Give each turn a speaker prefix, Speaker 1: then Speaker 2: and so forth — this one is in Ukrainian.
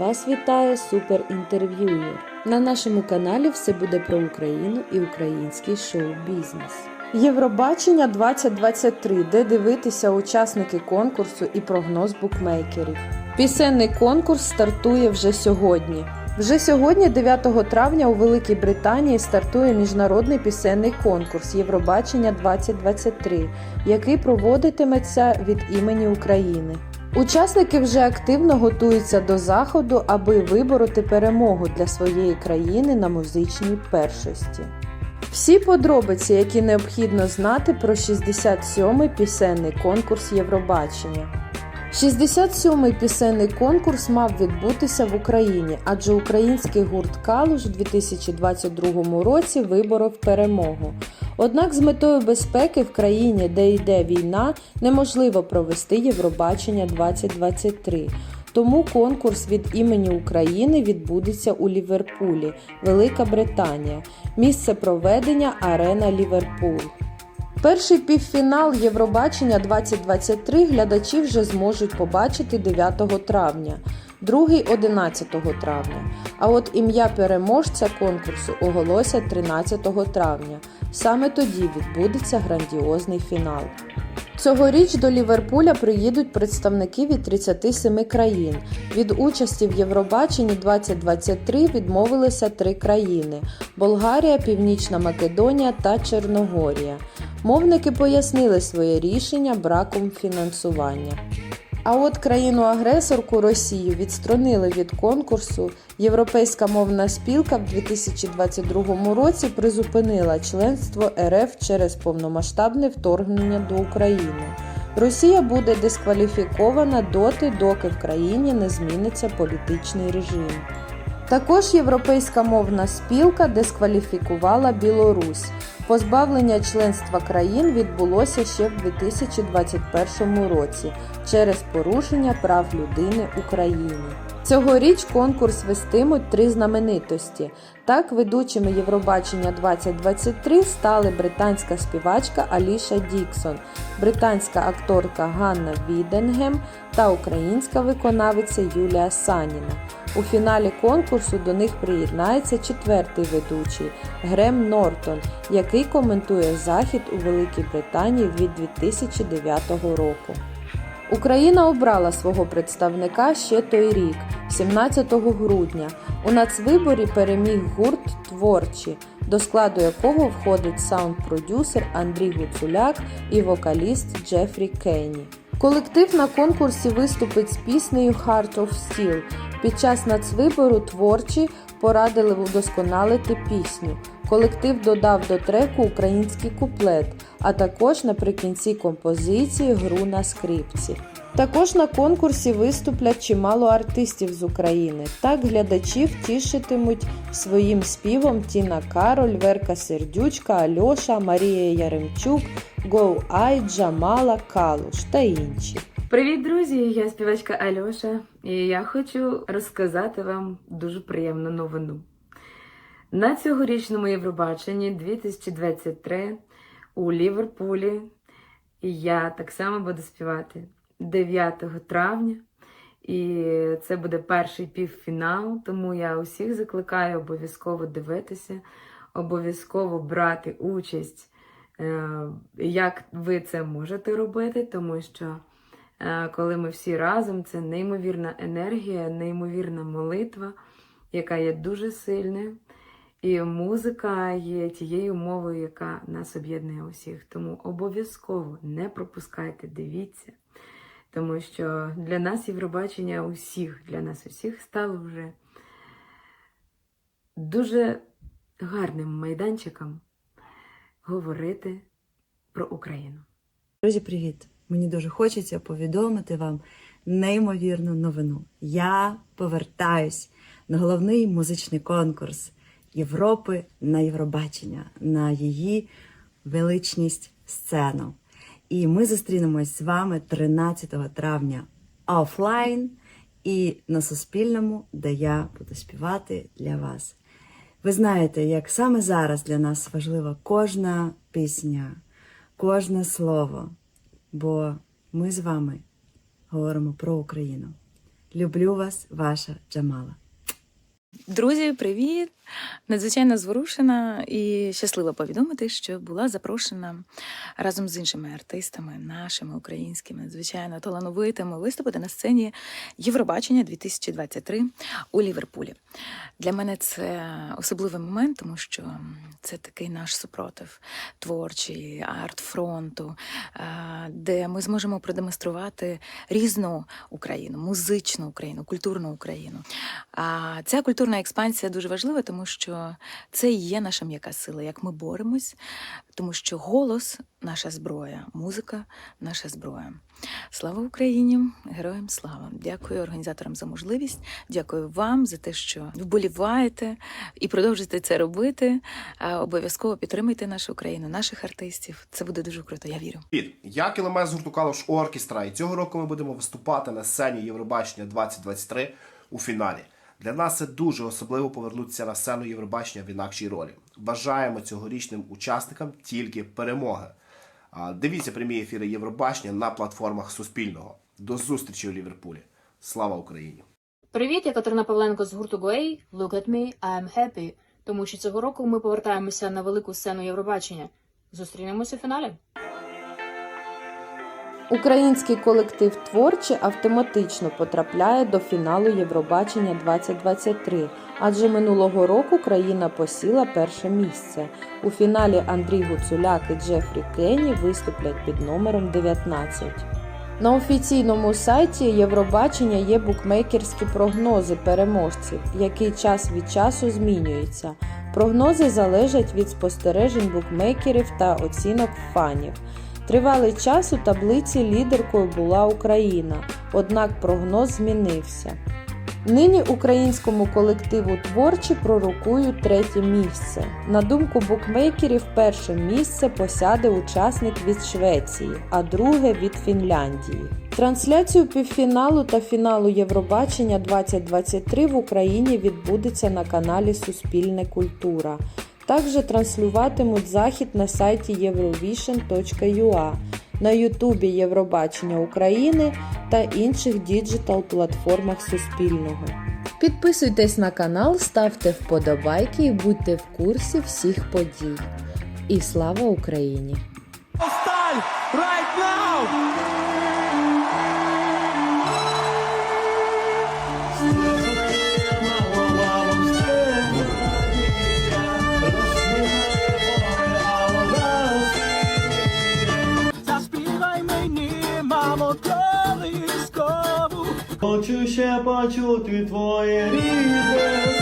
Speaker 1: Вас вітає суперінтерв'юєр. На нашому каналі все буде про Україну і український шоу-бізнес. Євробачення 2023, де дивитися учасники конкурсу і прогноз букмекерів. Пісенний конкурс стартує вже сьогодні. Вже сьогодні, 9 травня, у Великій Британії стартує міжнародний пісенний конкурс Євробачення 2023, який проводитиметься від імені України. Учасники вже активно готуються до заходу, аби вибороти перемогу для своєї країни на музичній першості. Всі подробиці, які необхідно знати про 67-й пісенний конкурс Євробачення. 67-й пісенний конкурс мав відбутися в Україні, адже український гурт Калуш у 2022 році виборов перемогу. Однак з метою безпеки в країні, де йде війна, неможливо провести Євробачення 2023. Тому конкурс від імені України відбудеться у Ліверпулі, Велика Британія. Місце проведення Арена Ліверпуль. Перший півфінал Євробачення 2023 глядачі вже зможуть побачити 9 травня, другий 11 травня. А от ім'я переможця конкурсу оголосять 13 травня. Саме тоді відбудеться грандіозний фінал. Цьогоріч до Ліверпуля приїдуть представники від 37 країн. Від участі в Євробаченні 2023 відмовилися три країни: Болгарія, Північна Македонія та Чорногорія. Мовники пояснили своє рішення браком фінансування. А от країну-агресорку Росію відсторонили від конкурсу. Європейська мовна спілка в 2022 році призупинила членство РФ через повномасштабне вторгнення до України. Росія буде дискваліфікована доти, доки в країні не зміниться політичний режим. Також Європейська мовна спілка дискваліфікувала Білорусь. Позбавлення членства країн відбулося ще в 2021 році через порушення прав людини України. Цьогоріч конкурс вестимуть три знаменитості. Так, ведучими Євробачення 2023 стали британська співачка Аліша Діксон, британська акторка Ганна Віденгем та українська виконавиця Юлія Саніна. У фіналі конкурсу до них приєднається четвертий ведучий Грем Нортон, який коментує захід у Великій Британії від 2009 року. Україна обрала свого представника ще той рік, 17 грудня. У нацвиборі переміг гурт Творчі, до складу якого входить саунд-продюсер Андрій Гуцуляк і вокаліст Джефрі Кенні. Колектив на конкурсі виступить з піснею Heart of Steel. Під час нацвибору творчі порадили удосконалити пісню. Колектив додав до треку український куплет, а також наприкінці композиції гру на скрипці. Також на конкурсі виступлять чимало артистів з України. Так глядачів тішитимуть своїм співом Тіна Кароль, Верка Сердючка, Альоша, Марія Яремчук, Гоу Ай, Джамала, Калуш та інші.
Speaker 2: Привіт, друзі! Я співачка Альоша, і я хочу розказати вам дуже приємну новину. На цьогорічному Євробаченні 2023 у Ліверпулі я так само буду співати 9 травня. І це буде перший півфінал, тому я усіх закликаю обов'язково дивитися, обов'язково брати участь, е, як ви це можете робити, тому що е, коли ми всі разом, це неймовірна енергія, неймовірна молитва, яка є дуже сильною. І музика є тією мовою, яка нас об'єднує усіх. Тому обов'язково не пропускайте, дивіться. Тому що для нас Євробачення усіх, для нас усіх стало вже дуже гарним майданчиком говорити про Україну.
Speaker 3: Друзі, привіт! Мені дуже хочеться повідомити вам неймовірну новину. Я повертаюсь на головний музичний конкурс Європи на Євробачення, на її величність сцену. І ми зустрінемось з вами 13 травня офлайн і на Суспільному, де я буду співати для вас. Ви знаєте, як саме зараз для нас важлива кожна пісня, кожне слово, бо ми з вами говоримо про Україну. Люблю вас, ваша Джамала.
Speaker 4: Друзі, привіт! Надзвичайно зворушена і щаслива повідомити, що була запрошена разом з іншими артистами, нашими українськими, надзвичайно талановитими, виступити на сцені Євробачення 2023 у Ліверпулі. Для мене це особливий момент, тому що це такий наш супротив творчий, арт-фронту, е, де ми зможемо продемонструвати різну Україну, музичну Україну, культурну Україну. А ця культурна експансія дуже важлива, тому що це і є наша м'яка сила, як ми боремось, тому що голос наша зброя, музика наша зброя. Слава Україні! Героям слава! Дякую організаторам за можливість. Дякую вам за те, що вболіваєте і продовжуєте це робити. Обов'язково підтримуйте нашу Україну, наших артистів. Це буде дуже круто. Я вірю.
Speaker 5: Я кілемет з гурту Калош Оркестра, і цього року ми будемо виступати на сцені Євробачення 2023 у фіналі. Для нас це дуже особливо повернутися на сцену Євробачення в інакшій ролі. Бажаємо цьогорічним учасникам тільки перемоги. Дивіться прямі ефіри Євробачення на платформах Суспільного. До зустрічі у Ліверпулі. Слава Україні!
Speaker 6: Привіт, я Катерина Павленко з гурту Гуей. Look at me, I'm happy. Тому що цього року ми повертаємося на велику сцену Євробачення. Зустрінемося у фіналі.
Speaker 1: Український колектив творчі автоматично потрапляє до фіналу Євробачення 2023, адже минулого року країна посіла перше місце. У фіналі Андрій Гуцуляк і Джефрі Кенні виступлять під номером 19. На офіційному сайті Євробачення є букмекерські прогнози переможців, який час від часу змінюється. Прогнози залежать від спостережень букмекерів та оцінок фанів. Тривалий час у таблиці лідеркою була Україна, однак прогноз змінився. Нині українському колективу творчі пророкують третє місце. На думку букмекерів, перше місце посяде учасник від Швеції, а друге від Фінляндії. Трансляцію півфіналу та фіналу Євробачення 2023 в Україні відбудеться на каналі Суспільне Культура. Також транслюватимуть захід на сайті eurovision.ua, на Ютубі Євробачення України та інших діджитал-платформах Суспільного. Підписуйтесь на канал, ставте вподобайки і будьте в курсі всіх подій. І слава Україні!
Speaker 7: Right now!
Speaker 8: Хочу ще почути твоє рідне